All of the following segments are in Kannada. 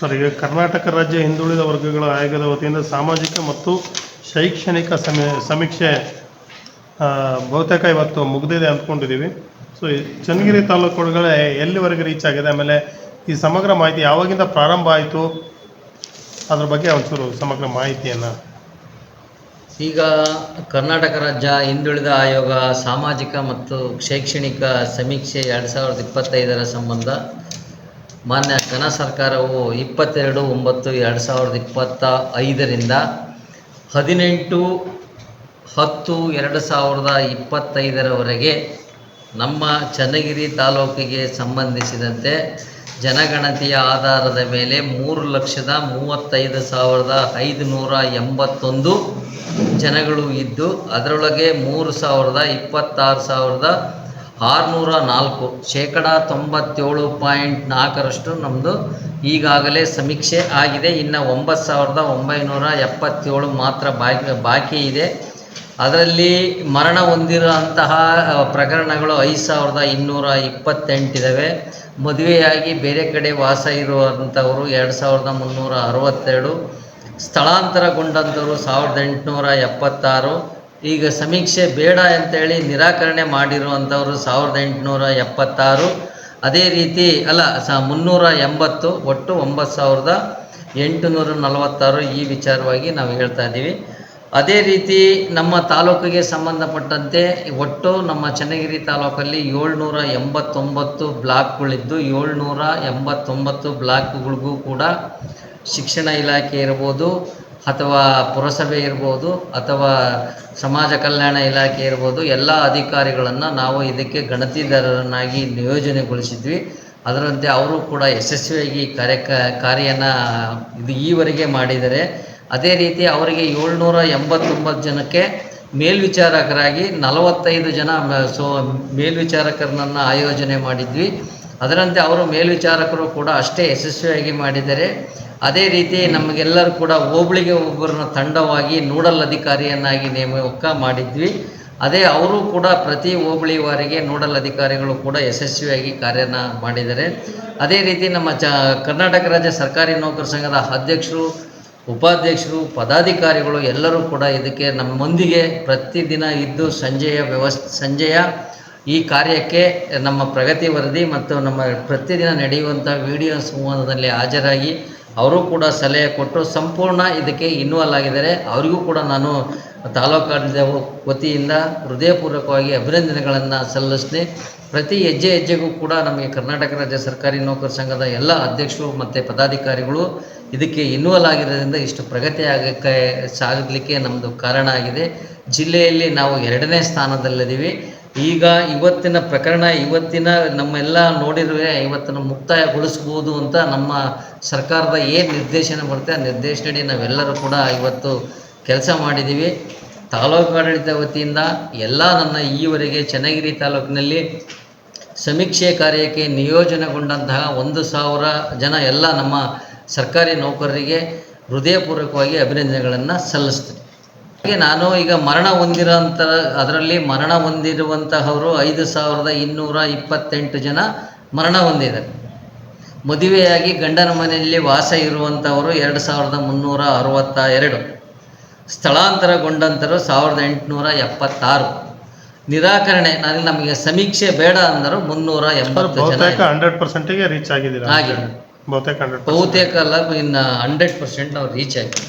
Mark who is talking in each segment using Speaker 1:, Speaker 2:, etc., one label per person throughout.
Speaker 1: ಸರ್ ಕರ್ನಾಟಕ ರಾಜ್ಯ ಹಿಂದುಳಿದ ವರ್ಗಗಳ ಆಯೋಗದ ವತಿಯಿಂದ ಸಾಮಾಜಿಕ ಮತ್ತು ಶೈಕ್ಷಣಿಕ ಸಮಿ, ಸಮೀಕ್ಷೆ ಬಹುತೇಕ ಇವತ್ತು ಮುಗಿದಿದೆ ಅಂದ್ಕೊಂಡಿದ್ದೀವಿ. ಸೊ ಚನ್ನಗಿರಿ ಒಳಗಡೆ ಎಲ್ಲಿವರೆಗೆ ರೀಚ್ ಆಗಿದೆ? ಆಮೇಲೆ ಈ ಸಮಗ್ರ ಮಾಹಿತಿ ಯಾವಾಗಿಂದ ಪ್ರಾರಂಭ ಆಯಿತು? ಅದ್ರ ಬಗ್ಗೆ ಒಂಚೂರು ಸಮಗ್ರ ಮಾಹಿತಿಯನ್ನು.
Speaker 2: ಈಗ ಕರ್ನಾಟಕ ರಾಜ್ಯ ಹಿಂದುಳಿದ ಆಯೋಗ ಸಾಮಾಜಿಕ ಮತ್ತು ಶೈಕ್ಷಣಿಕ ಸಮೀಕ್ಷೆ ಎರಡು ಸಾವಿರದ ಇಪ್ಪತ್ತೈದರ ಸಂಬಂಧ ಮಾನ್ಯ ಕನ ಸರ್ಕಾರವು ಇಪ್ಪತ್ತೆರಡು, ಒಂಬತ್ತು, ಎರಡು ಸಾವಿರದ ಇಪ್ಪತ್ತ ಐದರಿಂದ ಹದಿನೆಂಟು, ಹತ್ತು, ಎರಡು ಸಾವಿರದ ಇಪ್ಪತ್ತೈದರವರೆಗೆ ನಮ್ಮ ಚನ್ನಗಿರಿ ತಾಲೂಕಿಗೆ ಸಂಬಂಧಿಸಿದಂತೆ ಜನಗಣತಿಯ ಆಧಾರದ ಮೇಲೆ ಮೂರು ಲಕ್ಷದ ಮೂವತ್ತೈದು ಸಾವಿರದ ಐದುನೂರ ಎಂಬತ್ತೊಂದು ಜನಗಳು ಇದ್ದು, ಅದರೊಳಗೆ ಮೂರು ಸಾವಿರದ ಇಪ್ಪತ್ತಾರು ಸಾವಿರದ ಆರುನೂರ ನಾಲ್ಕು, ಶೇಕಡ ತೊಂಬತ್ತೇಳು ಪಾಯಿಂಟ್ ನಾಲ್ಕರಷ್ಟು ನಮ್ಮದು ಈಗಾಗಲೇ ಸಮೀಕ್ಷೆ ಆಗಿದೆ. ಇನ್ನು ಒಂಬತ್ತು ಸಾವಿರದ ಒಂಬೈನೂರ ಎಪ್ಪತ್ತೇಳು ಮಾತ್ರ ಬಾಕಿ ಬಾಕಿ ಇದೆ. ಅದರಲ್ಲಿ ಮರಣ ಹೊಂದಿರುವಂತಹ ಪ್ರಕರಣಗಳು ಐದು ಸಾವಿರದ ಇನ್ನೂರ ಇಪ್ಪತ್ತೆಂಟಿದ್ದಾವೆ ಮದುವೆಯಾಗಿ ಬೇರೆ ಕಡೆ ವಾಸ ಇರುವಂಥವರು ಎರಡು ಸಾವಿರದ ಮುನ್ನೂರ ಅರವತ್ತೆರಡು. ಸ್ಥಳಾಂತರಗೊಂಡಂಥವರು ಸಾವಿರದ ಎಂಟುನೂರ ಎಪ್ಪತ್ತಾರು. ಈಗ ಸಮೀಕ್ಷೆ ಬೇಡ ಅಂತೇಳಿ ನಿರಾಕರಣೆ ಮಾಡಿರುವಂಥವ್ರು ಸಾವಿರದ ಎಂಟುನೂರ ಎಪ್ಪತ್ತಾರು. ಅದೇ ರೀತಿ, ಅಲ್ಲ, ಸ, ಮುನ್ನೂರ ಎಂಬತ್ತು, ಒಟ್ಟು ಒಂಬತ್ತು ಸಾವಿರದ ಎಂಟುನೂರ ನಲವತ್ತಾರು ಈ ವಿಚಾರವಾಗಿ ನಾವು ಹೇಳ್ತಾ ಇದ್ದೀವಿ. ಅದೇ ರೀತಿ ನಮ್ಮ ತಾಲೂಕಿಗೆ ಸಂಬಂಧಪಟ್ಟಂತೆ ಒಟ್ಟು ನಮ್ಮ ಚನ್ನಗಿರಿ ತಾಲೂಕಲ್ಲಿ ಏಳ್ನೂರ ಎಂಬತ್ತೊಂಬತ್ತು ಬ್ಲಾಕ್ಗಳಿದ್ದು, ಏಳ್ನೂರ ಎಂಬತ್ತೊಂಬತ್ತು ಬ್ಲಾಕ್ಗಳಿಗೂ ಕೂಡ ಶಿಕ್ಷಣ ಇಲಾಖೆ ಇರ್ಬೋದು ಅಥವಾ ಪುರಸಭೆ ಇರ್ಬೋದು ಅಥವಾ ಸಮಾಜ ಕಲ್ಯಾಣ ಇಲಾಖೆ ಇರ್ಬೋದು, ಎಲ್ಲ ಅಧಿಕಾರಿಗಳನ್ನು ನಾವು ಇದಕ್ಕೆ ಗಣತಿದಾರರನ್ನಾಗಿ ನಿಯೋಜನೆಗೊಳಿಸಿದ್ವಿ. ಅದರಂತೆ ಅವರು ಕೂಡ ಯಶಸ್ವಿಯಾಗಿ ಕಾರ್ಯ ಕಾರ್ಯನ ಇದು ಈವರೆಗೆ ಮಾಡಿದ್ದಾರೆ. ಅದೇ ರೀತಿ ಅವರಿಗೆ ಏಳ್ನೂರ ಎಂಬತ್ತೊಂಬತ್ತು ಜನಕ್ಕೆ ಮೇಲ್ವಿಚಾರಕರಾಗಿ ನಲವತ್ತೈದು ಜನ ಸೊ, ಮೇಲ್ವಿಚಾರಕರನ್ನು ಆಯೋಜನೆ ಮಾಡಿದ್ವಿ. ಅದರಂತೆ ಅವರು ಮೇಲ್ವಿಚಾರಕರು ಕೂಡ ಅಷ್ಟೇ ಯಶಸ್ವಿಯಾಗಿ ಮಾಡಿದ್ದಾರೆ. ಅದೇ ರೀತಿ ನಮಗೆಲ್ಲರೂ ಕೂಡ ಹೋಬಳಿಗೆ ಒಬ್ಬರನ್ನ ತಂಡವಾಗಿ ನೋಡಲ್ ಅಧಿಕಾರಿಯನ್ನಾಗಿ ನೇಮಕ ಮಾಡಿದ್ವಿ. ಅದೇ ಅವರು ಕೂಡ ಪ್ರತಿ ಹೋಬಳಿ ವಾರಿಗೆ ನೋಡಲ್ ಅಧಿಕಾರಿಗಳು ಕೂಡ ಯಶಸ್ವಿಯಾಗಿ ಕಾರ್ಯನ ಮಾಡಿದ್ದಾರೆ. ಅದೇ ರೀತಿ ನಮ್ಮ ಚ, ಕರ್ನಾಟಕ ರಾಜ್ಯ ಸರ್ಕಾರಿ ನೌಕರ ಸಂಘದ ಅಧ್ಯಕ್ಷರು, ಉಪಾಧ್ಯಕ್ಷರು, ಪದಾಧಿಕಾರಿಗಳು ಎಲ್ಲರೂ ಕೂಡ ಇದಕ್ಕೆ ನಮ್ಮೊಂದಿಗೆ ಪ್ರತಿದಿನ ಇದ್ದು ಸಂಜೆಯ ವ್ಯವಸ್ಥೆ ಸಂಜೆಯ ಈ ಕಾರ್ಯಕ್ಕೆ ನಮ್ಮ ಪ್ರಗತಿ ವರದಿ ಮತ್ತು ನಮ್ಮ ಪ್ರತಿದಿನ ನಡೆಯುವಂಥ ವಿಡಿಯೋ ಸಂವಾದದಲ್ಲಿ ಹಾಜರಾಗಿ ಅವರು ಕೂಡ ಸಲಹೆ ಕೊಟ್ಟು ಸಂಪೂರ್ಣ ಇದಕ್ಕೆ ಇನ್ವಾಲ್ವ್ ಆಗಿದ್ದಾರೆ. ಅವರಿಗೂ ಕೂಡ ನಾನು ತಾಲೂಕಾಡಳಿತ ವತಿಯಿಂದ ಹೃದಯಪೂರ್ವಕವಾಗಿ ಅಭಿನಂದನೆಗಳನ್ನು ಸಲ್ಲಿಸ್ತೀನಿ. ಪ್ರತಿ ಹೆಜ್ಜೆ ಹೆಜ್ಜೆಗೂ ಕೂಡ ನಮಗೆ ಕರ್ನಾಟಕ ರಾಜ್ಯ ಸರ್ಕಾರಿ ನೌಕರ ಸಂಘದ ಎಲ್ಲ ಅಧ್ಯಕ್ಷರು ಮತ್ತು ಪದಾಧಿಕಾರಿಗಳು ಇದಕ್ಕೆ ಇನ್ವಾಲ್ ಆಗಿರೋದ್ರಿಂದ ಇಷ್ಟು ಪ್ರಗತಿ ಆಗಕ್ಕೆ ಸಾಗಲಿಕ್ಕೆ ನಮ್ಮದು ಕಾರಣ ಆಗಿದೆ. ಜಿಲ್ಲೆಯಲ್ಲಿ ನಾವು ಎರಡನೇ ಸ್ಥಾನದಲ್ಲಿದ್ದೀವಿ. ಈಗ ಇವತ್ತಿನ ಪ್ರಕರಣ, ಇವತ್ತಿನ ನಮ್ಮೆಲ್ಲ ನೋಡಿರುವೆ, ಇವತ್ತನ್ನು ಮುಕ್ತಾಯಗೊಳಿಸ್ಬೋದು ಅಂತ ನಮ್ಮ ಸರ್ಕಾರದ ಏನು ನಿರ್ದೇಶನ ಬರುತ್ತೆ, ಆ ನಿರ್ದೇಶನಡಿ ನಾವೆಲ್ಲರೂ ಕೂಡ ಇವತ್ತು ಕೆಲಸ ಮಾಡಿದ್ದೀವಿ. ತಾಲೂಕು ಆಡಳಿತ ವತಿಯಿಂದ ಎಲ್ಲ ನನ್ನ ಈವರೆಗೆ ಚನ್ನಗಿರಿ ತಾಲೂಕಿನಲ್ಲಿ ಸಮೀಕ್ಷೆ ಕಾರ್ಯಕ್ಕೆ ನಿಯೋಜನೆಗೊಂಡಂತಹ ಒಂದು ಸಾವಿರ ಜನ ಎಲ್ಲ ನಮ್ಮ ಸರ್ಕಾರಿ ನೌಕರರಿಗೆ ಹೃದಯಪೂರ್ವಕವಾಗಿ ಅಭಿನಂದನೆಗಳನ್ನು ಸಲ್ಲಿಸ್ತೀನಿ. ಹಾಗೆ ನಾನು ಈಗ ಮರಣ ಹೊಂದಿರೋಂಥ ಅದರಲ್ಲಿ ಮರಣ ಹೊಂದಿರುವಂತಹವರು ಐದು ಸಾವಿರದ ಇನ್ನೂರ ಇಪ್ಪತ್ತೆಂಟು ಜನ ಮರಣ ಹೊಂದಿದ್ದಾರೆ. ಮದುವೆಯಾಗಿ ಗಂಡನ ಮನೆಯಲ್ಲಿ ವಾಸ ಇರುವಂಥವರು ಎರಡು ಸಾವಿರದ ಮುನ್ನೂರ ಅರವತ್ತ ಎರಡು ಸ್ಥಳಾಂತರಗೊಂಡಂಥರು ಸಾವಿರದ ಎಂಟುನೂರ ಎಪ್ಪತ್ತಾರು. ನಿರಾಕರಣೆ ನನಗೆ ನಮಗೆ ಸಮೀಕ್ಷೆ ಬೇಡ ಅಂದರು ಮುನ್ನೂರ ಎಂಬತ್ತು ಜನ
Speaker 1: ಹಂಡ್ರೆಡ್ ಪರ್ಸೆಂಟಿಗೆ ರೀಚ್ ಆಗಿದೆ
Speaker 2: ಆಗಿದೆ
Speaker 1: ಬಹುತೇಕ
Speaker 2: ಅಲ್ಲ ಇನ್ನು ಹಂಡ್ರೆಡ್ ಪರ್ಸೆಂಟ್ ನಾವು ರೀಚ್ ಆಗಿದೆ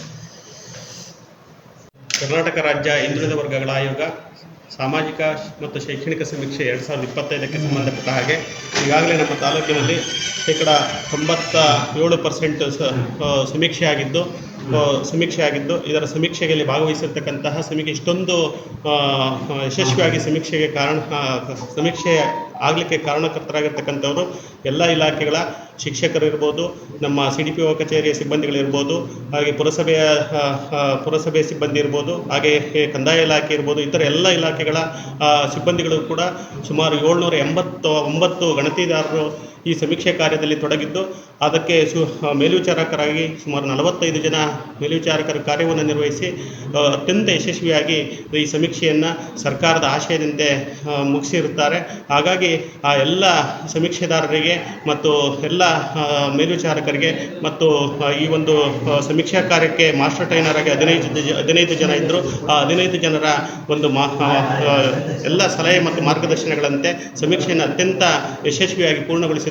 Speaker 3: ಕರ್ನಾಟಕ ರಾಜ್ಯ ಹಿಂದುಳಿದ ವರ್ಗಗಳ ಆಯೋಗ ಸಾಮಾಜಿಕ ಮತ್ತು ಶೈಕ್ಷಣಿಕ ಸಮೀಕ್ಷೆ ಎರಡು ಸಾವಿರದ ಇಪ್ಪತ್ತೈದಕ್ಕೆ ಸಂಬಂಧಪಟ್ಟ ಹಾಗೆ ಈಗಾಗಲೇ ನಮ್ಮ ತಾಲೂಕಿನಲ್ಲಿ ಶೇಕಡ ತೊಂಬತ್ತ ಏಳು ಪರ್ಸೆಂಟ್ ಸಮೀಕ್ಷೆ ಆಗಿದ್ದು ಸಮೀಕ್ಷೆ ಆಗಿದ್ದು ಇದರ ಸಮೀಕ್ಷೆಯಲ್ಲಿ ಭಾಗವಹಿಸಿರ್ತಕ್ಕಂತಹ ಸಮೀಕ್ಷೆ, ಇಷ್ಟೊಂದು ಯಶಸ್ವಿಯಾಗಿ ಸಮೀಕ್ಷೆಗೆ ಕಾರಣ ಸಮೀಕ್ಷೆ ಆಗಲಿಕ್ಕೆ ಕಾರಣಕರ್ತರಾಗಿರ್ತಕ್ಕಂಥವರು ಎಲ್ಲ ಇಲಾಖೆಗಳ ಶಿಕ್ಷಕರಿರ್ಬೋದು, ನಮ್ಮ ಸಿ ಡಿ ಪಿ ಒ ಕಚೇರಿಯ ಸಿಬ್ಬಂದಿಗಳಿರ್ಬೋದು, ಹಾಗೆ ಪುರಸಭೆಯ ಪುರಸಭೆ ಸಿಬ್ಬಂದಿ ಇರ್ಬೋದು, ಹಾಗೆ ಕಂದಾಯ ಇಲಾಖೆ ಇರ್ಬೋದು, ಇತರ ಎಲ್ಲ ಇಲಾಖೆಗಳ ಸಿಬ್ಬಂದಿಗಳು ಕೂಡ ಸುಮಾರು ಏಳ್ನೂರ ಎಂಬತ್ತು, ಒಂಬತ್ತು ಗಣತಿದಾರರು ಈ ಸಮೀಕ್ಷೆ ಕಾರ್ಯದಲ್ಲಿ ತೊಡಗಿದ್ದು, ಅದಕ್ಕೆ ಸು ಮೇಲ್ವಿಚಾರಕರಾಗಿ ಸುಮಾರು ನಲವತ್ತೈದು ಜನ ಮೇಲ್ವಿಚಾರಕರ ಕಾರ್ಯವನ್ನು ನಿರ್ವಹಿಸಿ ಅತ್ಯಂತ ಯಶಸ್ವಿಯಾಗಿ ಈ ಸಮೀಕ್ಷೆಯನ್ನು ಸರ್ಕಾರದ ಆಶಯದಂತೆ ಮುಗಿಸಿರುತ್ತಾರೆ. ಹಾಗಾಗಿ ಆ ಎಲ್ಲ ಸಮೀಕ್ಷೆದಾರರಿಗೆ ಮತ್ತು ಎಲ್ಲ ಮೇಲ್ವಿಚಾರಕರಿಗೆ ಮತ್ತು ಈ ಒಂದು ಸಮೀಕ್ಷಾ ಕಾರ್ಯಕ್ಕೆ ಮಾಸ್ಟರ್ ಟ್ರೈನರ್ ಆಗಿ ಹದಿನೈದು ಹದಿನೈದು ಜನ ಇದ್ದರು ಆ ಹದಿನೈದು ಜನರ ಒಂದು ಮಾ ಎಲ್ಲ ಸಲಹೆ ಮತ್ತು ಮಾರ್ಗದರ್ಶನಗಳಂತೆ ಸಮೀಕ್ಷೆಯನ್ನು ಅತ್ಯಂತ ಯಶಸ್ವಿಯಾಗಿ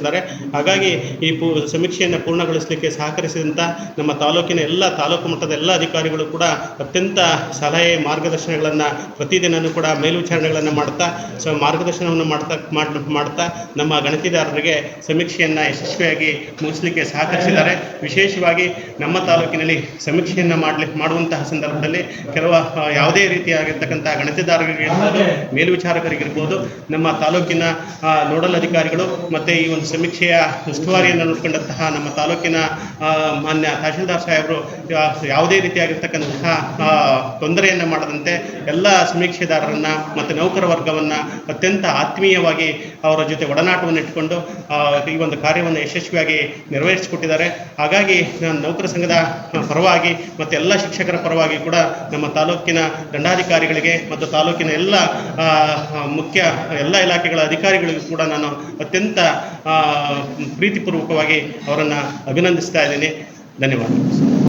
Speaker 3: ಪೂರ್ಣಗೊಳಿಸಿದ್ದಾರೆ ಹಾಗಾಗಿ ಈ ಪೂ, ಸಮೀಕ್ಷೆಯನ್ನು ಪೂರ್ಣಗೊಳಿಸಲಿಕ್ಕೆ ಸಹಕರಿಸಿದಂಥ ನಮ್ಮ ತಾಲೂಕಿನ ಎಲ್ಲ ತಾಲೂಕು ಮಟ್ಟದ ಎಲ್ಲ ಅಧಿಕಾರಿಗಳು ಕೂಡ ಅತ್ಯಂತ ಸಲಹೆ ಮಾರ್ಗದರ್ಶನಗಳನ್ನು ಪ್ರತಿದಿನವೂ ಕೂಡ ಮೇಲ್ವಿಚಾರಣೆಗಳನ್ನು ಮಾಡ್ತಾ, ಸ, ಮಾರ್ಗದರ್ಶನವನ್ನು ಮಾಡ್ತಾ, ಮಾಡ್, ಮಾಡ್ತಾ ನಮ್ಮ ಗಣತಿದಾರರಿಗೆ ಸಮೀಕ್ಷೆಯನ್ನು ಯಶಸ್ವಿಯಾಗಿ ಮುಗಿಸಲಿಕ್ಕೆ ಸಹಕರಿಸಿದ್ದಾರೆ. ವಿಶೇಷವಾಗಿ ನಮ್ಮ ತಾಲೂಕಿನಲ್ಲಿ ಸಮೀಕ್ಷೆಯನ್ನು ಮಾಡಲಿ, ಮಾಡುವಂತಹ ಸಂದರ್ಭದಲ್ಲಿ ಕೆಲವು ಯಾವುದೇ ರೀತಿಯಾಗಿರ್ತಕ್ಕಂಥ ಗಣತಿದಾರರಿಗಿರ್ಬೋದು ಮೇಲ್ವಿಚಾರಕರಿಗಿರ್ಬೋದು, ನಮ್ಮ ತಾಲೂಕಿನ ನೋಡಲ್ ಅಧಿಕಾರಿಗಳು ಮತ್ತು ಈ ಒಂದು ಸಮೀಕ್ಷೆಯ ಉಸ್ತುವಾರಿಯನ್ನು ನೋಡಿಕೊಂಡಂತಹ ನಮ್ಮ ತಾಲೂಕಿನ ಮಾನ್ಯ ತಹಶೀಲ್ದಾರ್ ಸಾಹೇಬರು ಯಾವುದೇ ರೀತಿಯಾಗಿರ್ತಕ್ಕಂತಹ ತೊಂದರೆಯನ್ನು ಮಾಡದಂತೆ ಎಲ್ಲ ಸಮೀಕ್ಷೆದಾರರನ್ನು ಮತ್ತು ನೌಕರ ವರ್ಗವನ್ನು ಅತ್ಯಂತ ಆತ್ಮೀಯವಾಗಿ ಅವರ ಜೊತೆ ಒಡನಾಟವನ್ನು ಇಟ್ಟುಕೊಂಡು ಈ ಒಂದು ಕಾರ್ಯವನ್ನು ಯಶಸ್ವಿಯಾಗಿ ನೆರವೇರಿಸಿಕೊಟ್ಟಿದ್ದಾರೆ. ಹಾಗಾಗಿ ನಾನು ನೌಕರ ಸಂಘದ ಪರವಾಗಿ ಮತ್ತು ಎಲ್ಲ ಶಿಕ್ಷಕರ ಪರವಾಗಿ ಕೂಡ ನಮ್ಮ ತಾಲೂಕಿನ ದಂಡಾಧಿಕಾರಿಗಳಿಗೆ ಮತ್ತು ತಾಲೂಕಿನ ಎಲ್ಲ ಮುಖ್ಯ ಎಲ್ಲ ಇಲಾಖೆಗಳ ಅಧಿಕಾರಿಗಳಿಗೂ ಕೂಡ ನಾನು ಅತ್ಯಂತ ಪ್ರೀತಿಪೂರ್ವಕವಾಗಿ ಅವರನ್ನು ಅಭಿನಂದಿಸ್ತಾ ಇದ್ದೀನಿ. ಧನ್ಯವಾದ